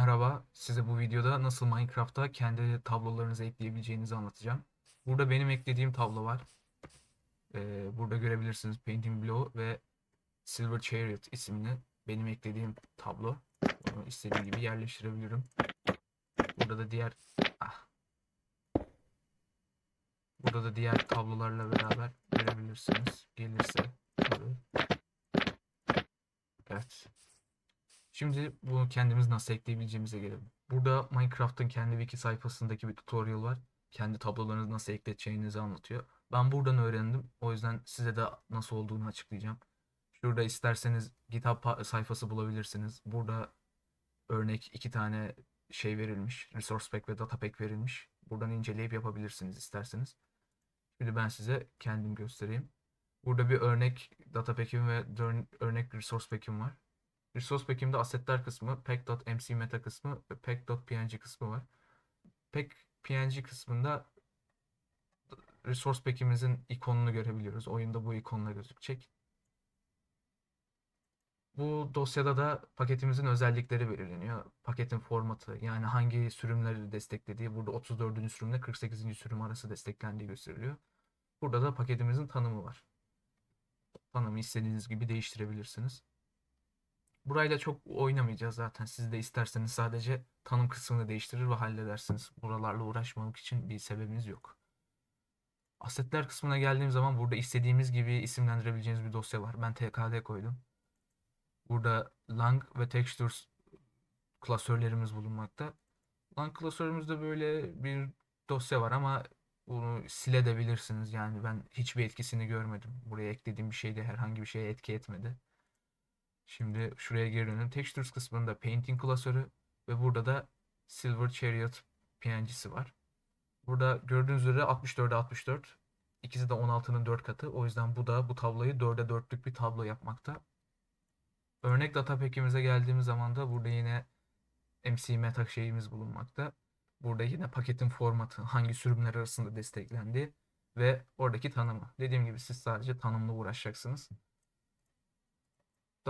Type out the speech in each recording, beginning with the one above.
Merhaba, size bu videoda nasıl Minecraft'ta kendi tablolarınızı ekleyebileceğinizi anlatacağım. Burada benim eklediğim tablo var. Ee, burada görebilirsiniz Painting Below ve Silver Chariot isimli benim eklediğim tablo. Bunu istediğim gibi yerleştirebilirim. Burada da diğer ah. Burada da diğer tablolarla beraber görebilirsiniz. Gelirse. Evet. Şimdi bunu kendimiz nasıl ekleyebileceğimize gelelim. Burada Minecraft'ın kendi wiki sayfasındaki bir tutorial var. Kendi tablolarınızı nasıl ekleteceğinizi anlatıyor. Ben buradan öğrendim. O yüzden size de nasıl olduğunu açıklayacağım. Şurada isterseniz GitHub sayfası bulabilirsiniz. Burada örnek iki tane şey verilmiş. Resource pack ve data pack verilmiş. Buradan inceleyip yapabilirsiniz isterseniz. Şimdi ben size kendim göstereyim. Burada bir örnek data pack'im ve örnek resource pack'im var. Resource pack'imde assetler kısmı, pack.mc meta kısmı ve pack.png kısmı var. Pack.png kısmında resource pack'imizin ikonunu görebiliyoruz. Oyunda bu ikonla gözükecek. Bu dosyada da paketimizin özellikleri belirleniyor. Paketin formatı yani hangi sürümleri desteklediği. Burada 34. sürümle 48. sürüm arası desteklendiği gösteriliyor. Burada da paketimizin tanımı var. Tanımı istediğiniz gibi değiştirebilirsiniz. Burayla çok oynamayacağız zaten. Siz de isterseniz sadece tanım kısmını değiştirir ve halledersiniz. Buralarla uğraşmamak için bir sebebimiz yok. Asetler kısmına geldiğim zaman burada istediğimiz gibi isimlendirebileceğiniz bir dosya var. Ben tkd koydum. Burada lang ve textures klasörlerimiz bulunmakta. Lang klasörümüzde böyle bir dosya var ama bunu silebilirsiniz. Yani ben hiçbir etkisini görmedim. Buraya eklediğim bir şey de herhangi bir şeye etki etmedi. Şimdi şuraya geri dönelim. Textures kısmında Painting klasörü ve burada da Silver Chariot PNG'si var. Burada gördüğünüz üzere 64'e 64. İkisi de 16'nın 4 katı. O yüzden bu da bu tabloyu 4'e 4'lük bir tablo yapmakta. Örnek data pack'imize geldiğimiz zaman da burada yine MC meta şeyimiz bulunmakta. Burada yine paketin formatı, hangi sürümler arasında desteklendiği ve oradaki tanımı. Dediğim gibi siz sadece tanımla uğraşacaksınız.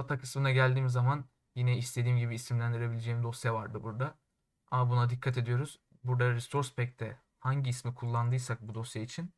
Data kısmına geldiğim zaman yine istediğim gibi isimlendirebileceğim dosya vardı burada. Ama buna dikkat ediyoruz. Burada Resource Pack'te hangi ismi kullandıysak bu dosya için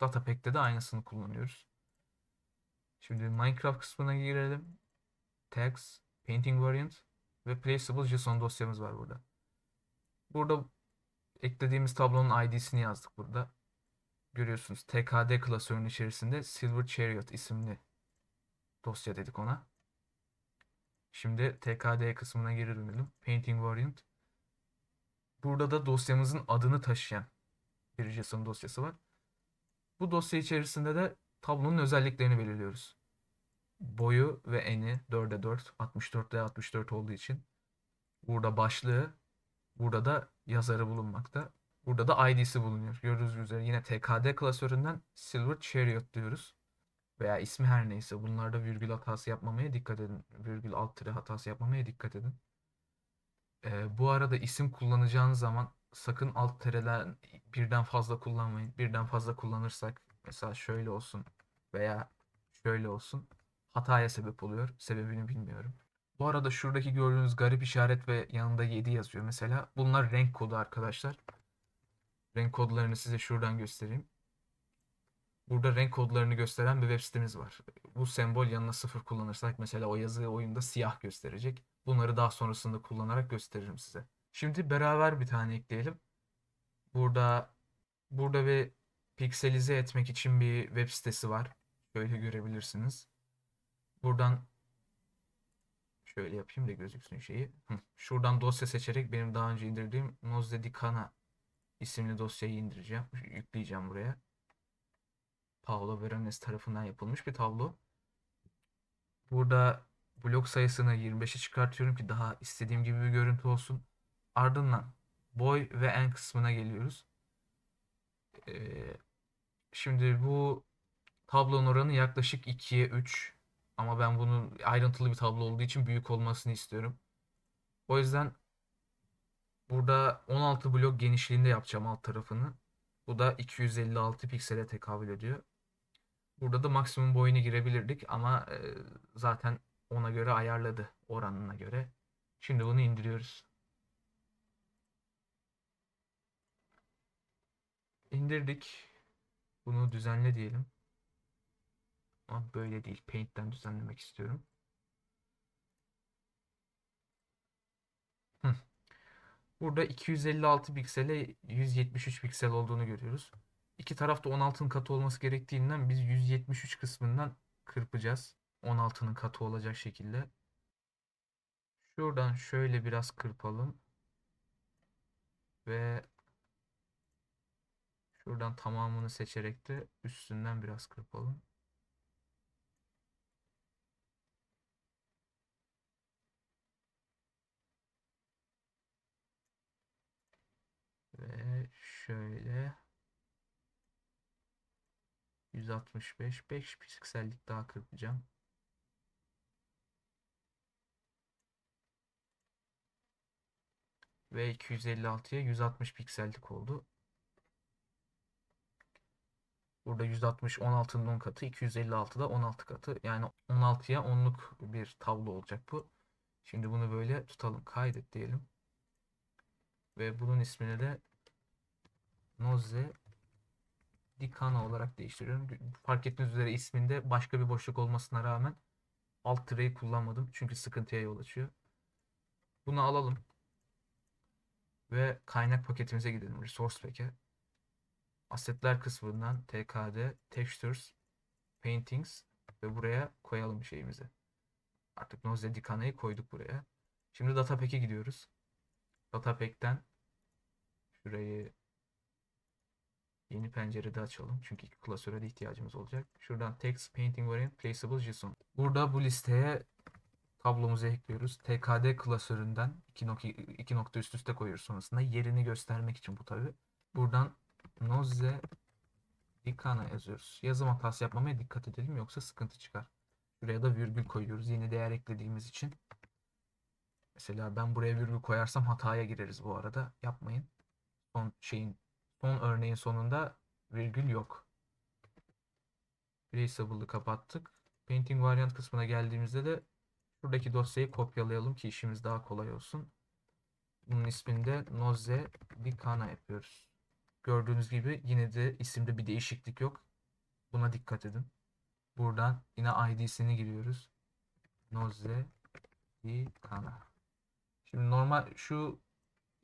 Data Pack'te de aynısını kullanıyoruz. Şimdi Minecraft kısmına girelim. Tags, Painting Variant ve Placeable JSON dosyamız var burada. Burada eklediğimiz tablonun ID'sini yazdık burada. Görüyorsunuz TKD klasörünün içerisinde Silver Chariot isimli dosya dedik ona. Şimdi TKD kısmına geri dönelim. Painting Variant. Burada da dosyamızın adını taşıyan bir JSON dosyası var. Bu dosya içerisinde de tablonun özelliklerini belirliyoruz. Boyu ve eni 4'e 4, 64'e 64 olduğu için. Burada başlığı, burada da yazarı bulunmakta. Burada da ID'si bulunuyor. Gördüğünüz üzere yine TKD klasöründen Silver Chariot diyoruz veya ismi her neyse bunlarda virgül hatası yapmamaya dikkat edin. Virgül alt tire hatası yapmamaya dikkat edin. Ee, bu arada isim kullanacağınız zaman sakın alt tireler birden fazla kullanmayın. Birden fazla kullanırsak mesela şöyle olsun veya şöyle olsun hataya sebep oluyor. Sebebini bilmiyorum. Bu arada şuradaki gördüğünüz garip işaret ve yanında 7 yazıyor mesela. Bunlar renk kodu arkadaşlar. Renk kodlarını size şuradan göstereyim. Burada renk kodlarını gösteren bir web sitemiz var. Bu sembol yanına sıfır kullanırsak mesela o yazı oyunda siyah gösterecek. Bunları daha sonrasında kullanarak gösteririm size. Şimdi beraber bir tane ekleyelim. Burada burada bir pikselize etmek için bir web sitesi var. Şöyle görebilirsiniz. Buradan şöyle yapayım da gözüksün şeyi. Şuradan dosya seçerek benim daha önce indirdiğim Nozde Dikana isimli dosyayı indireceğim. Yükleyeceğim buraya. Paolo Veronese tarafından yapılmış bir tablo. Burada blok sayısını 25'e çıkartıyorum ki daha istediğim gibi bir görüntü olsun. Ardından boy ve en kısmına geliyoruz. Ee, şimdi bu tablonun oranı yaklaşık 2'ye 3. Ama ben bunun ayrıntılı bir tablo olduğu için büyük olmasını istiyorum. O yüzden burada 16 blok genişliğinde yapacağım alt tarafını. Bu da 256 piksele tekabül ediyor. Burada da maksimum boyuna girebilirdik ama e, zaten ona göre ayarladı oranına göre. Şimdi bunu indiriyoruz. İndirdik. Bunu düzenle diyelim. Ama böyle değil. Paint'ten düzenlemek istiyorum. Burada 256 piksele 173 piksel olduğunu görüyoruz. İki tarafta 16'nın katı olması gerektiğinden biz 173 kısmından kırpacağız. 16'nın katı olacak şekilde. Şuradan şöyle biraz kırpalım. Ve şuradan tamamını seçerek de üstünden biraz kırpalım. Ve şöyle 165 5 piksellik daha kırpacağım. Ve 256'ya 160 piksellik oldu. Burada 160 16'nın 10 katı, 256 da 16 katı. Yani 16'ya 10'luk bir tablo olacak bu. Şimdi bunu böyle tutalım. Kaydet diyelim. Ve bunun ismini de Nozze Dikana olarak değiştiriyorum. Fark ettiğiniz üzere isminde başka bir boşluk olmasına rağmen alt tireyi kullanmadım. Çünkü sıkıntıya yol açıyor. Bunu alalım. Ve kaynak paketimize gidelim. Resource Pack'e. Asetler kısmından TKD, Textures, Paintings ve buraya koyalım şeyimizi. Artık Nozze Dikana'yı koyduk buraya. Şimdi Data Pack'e gidiyoruz. Data Pack'ten şurayı yeni pencerede açalım. Çünkü iki klasöre de ihtiyacımız olacak. Şuradan Text Painting Variant Placeable JSON. Burada bu listeye tablomuzu ekliyoruz. TKD klasöründen iki nokta, iki nokta üst üste koyuyoruz sonrasında. Yerini göstermek için bu tabi. Buradan Nozze Dikana yazıyoruz. Yazım hatası yapmamaya dikkat edelim yoksa sıkıntı çıkar. Şuraya da virgül koyuyoruz yeni değer eklediğimiz için. Mesela ben buraya virgül koyarsam hataya gireriz bu arada. Yapmayın. Son şeyin son örneğin sonunda virgül yok. Traceable'ı kapattık. Painting variant kısmına geldiğimizde de şuradaki dosyayı kopyalayalım ki işimiz daha kolay olsun. Bunun ismini de Nozze Dikana yapıyoruz. Gördüğünüz gibi yine de isimde bir değişiklik yok. Buna dikkat edin. Buradan yine ID'sini giriyoruz. Nozze Dikana. Şimdi normal şu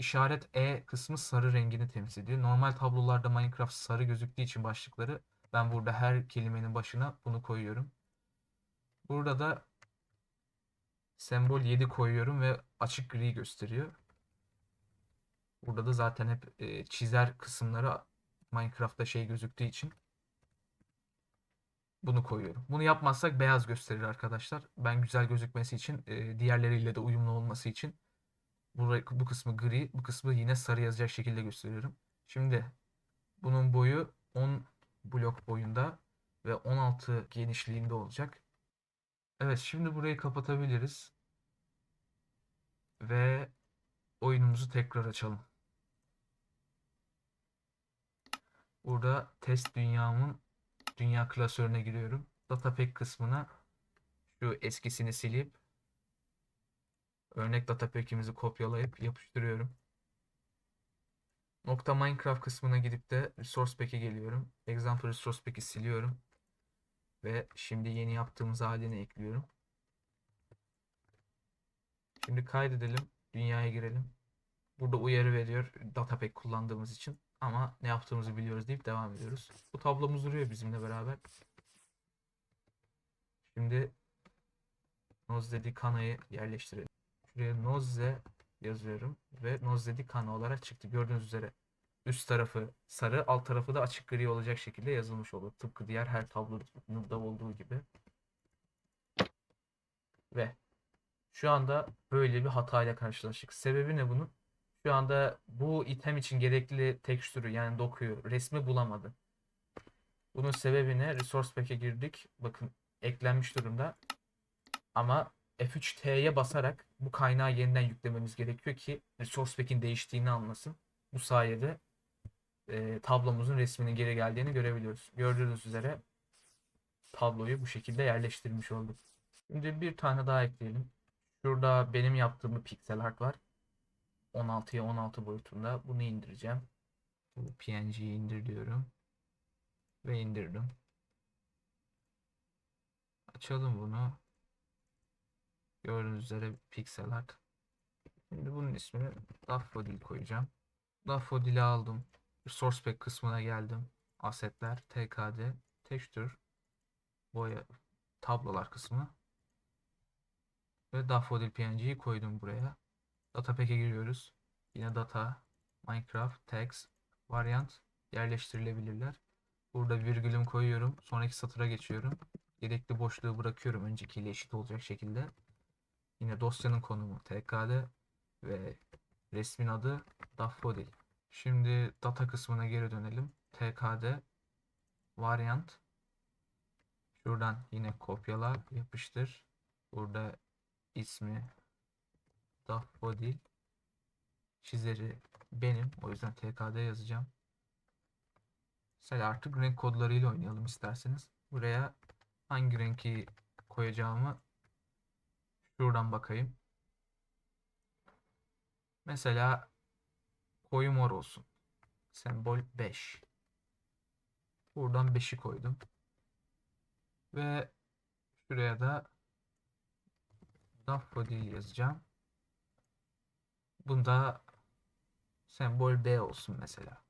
işaret E kısmı sarı rengini temsil ediyor. Normal tablolarda Minecraft sarı gözüktüğü için başlıkları ben burada her kelimenin başına bunu koyuyorum. Burada da sembol 7 koyuyorum ve açık gri gösteriyor. Burada da zaten hep e, çizer kısımları Minecraft'ta şey gözüktüğü için bunu koyuyorum. Bunu yapmazsak beyaz gösterir arkadaşlar. Ben güzel gözükmesi için e, diğerleriyle de uyumlu olması için Burayı, bu kısmı gri, bu kısmı yine sarı yazacak şekilde gösteriyorum. Şimdi bunun boyu 10 blok boyunda ve 16 genişliğinde olacak. Evet, şimdi burayı kapatabiliriz. Ve oyunumuzu tekrar açalım. Burada test dünyamın dünya klasörüne giriyorum. Datapack kısmına şu eskisini silip Örnek datapack'imizi kopyalayıp yapıştırıyorum. Nokta Minecraft kısmına gidip de Resource Pack'e geliyorum. Example Resource Pack'i siliyorum. Ve şimdi yeni yaptığımız halini ekliyorum. Şimdi kaydedelim. Dünyaya girelim. Burada uyarı veriyor Datapack kullandığımız için. Ama ne yaptığımızı biliyoruz deyip devam ediyoruz. Bu tablomuz duruyor bizimle beraber. Şimdi Nozde Kana'yı yerleştirelim. Şuraya Nozze yazıyorum ve Nozze di Kana olarak çıktı. Gördüğünüz üzere üst tarafı sarı, alt tarafı da açık gri olacak şekilde yazılmış olur. Tıpkı diğer her tabloda olduğu gibi. Ve şu anda böyle bir hatayla karşılaştık. Sebebi ne bunun? Şu anda bu item için gerekli tekstürü yani dokuyu, resmi bulamadı. Bunun sebebi ne? Resource Pack'e girdik. Bakın eklenmiş durumda. Ama F3T'ye basarak bu kaynağı yeniden yüklememiz gerekiyor ki Resource Pack'in değiştiğini anlasın. Bu sayede e, tablomuzun resminin geri geldiğini görebiliyoruz. Gördüğünüz üzere tabloyu bu şekilde yerleştirmiş olduk. Şimdi bir tane daha ekleyelim. Şurada benim yaptığım bir pixel art var. 16'ya 16 boyutunda. Bunu indireceğim. Bu PNG'yi indir diyorum. Ve indirdim. Açalım bunu. Gördüğünüz üzere pixel art. Şimdi bunun ismini Daffodil koyacağım. Daffodil'i aldım. Source pack kısmına geldim. Assetler, TKD, texture, boya, tablolar kısmı. Ve Daffodil PNG'yi koydum buraya. Data pack'e giriyoruz. Yine data, Minecraft, text, variant yerleştirilebilirler. Burada virgülüm koyuyorum. Sonraki satıra geçiyorum. Gerekli boşluğu bırakıyorum öncekiyle eşit olacak şekilde. Yine dosyanın konumu tkd ve resmin adı daffodil. Şimdi data kısmına geri dönelim. tkd variant şuradan yine kopyala yapıştır. Burada ismi daffodil çizeri benim. O yüzden tkd yazacağım. Mesela artık renk kodlarıyla oynayalım isterseniz. Buraya hangi renki koyacağımı şuradan bakayım. Mesela koyu mor olsun. Sembol 5. Buradan 5'i koydum. Ve şuraya da daffodil yazacağım. Bunda sembol B olsun mesela.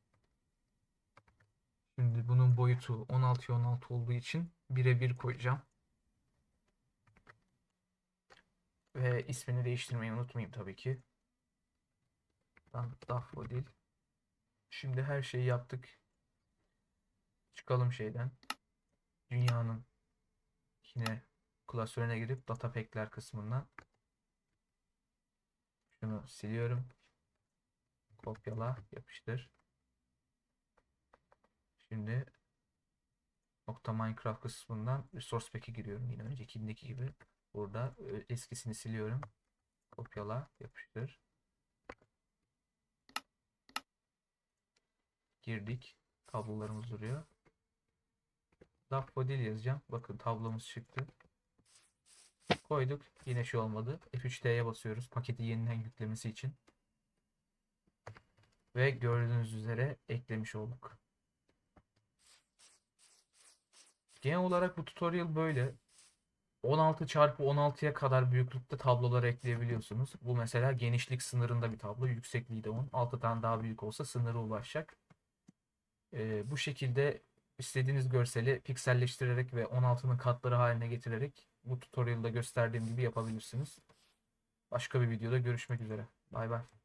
Şimdi bunun boyutu 16'ya 16 olduğu için 1'e 1 koyacağım. Ve ismini değiştirmeyi unutmayayım tabii ki. Dan- Daffodil. Şimdi her şeyi yaptık. Çıkalım şeyden. Dünyanın yine klasörüne girip data pack'ler kısmından şunu siliyorum. Kopyala, yapıştır. Şimdi nokta Minecraft kısmından resource pack'e giriyorum yine öncekindeki gibi. Burada e, eskisini siliyorum. Kopyala, yapıştır. Girdik. Tablolarımız duruyor. Daffodil yazacağım. Bakın tablomuz çıktı. Koyduk. Yine şey olmadı. F3T'ye basıyoruz. Paketi yeniden yüklemesi için. Ve gördüğünüz üzere eklemiş olduk. Genel olarak bu tutorial böyle. 16 çarpı 16'ya kadar büyüklükte tablolar ekleyebiliyorsunuz. Bu mesela genişlik sınırında bir tablo. Yüksekliği de 10. 6 tane daha büyük olsa sınıra ulaşacak. Ee, bu şekilde istediğiniz görseli pikselleştirerek ve 16'nın katları haline getirerek bu tutorial'da gösterdiğim gibi yapabilirsiniz. Başka bir videoda görüşmek üzere. Bay bay.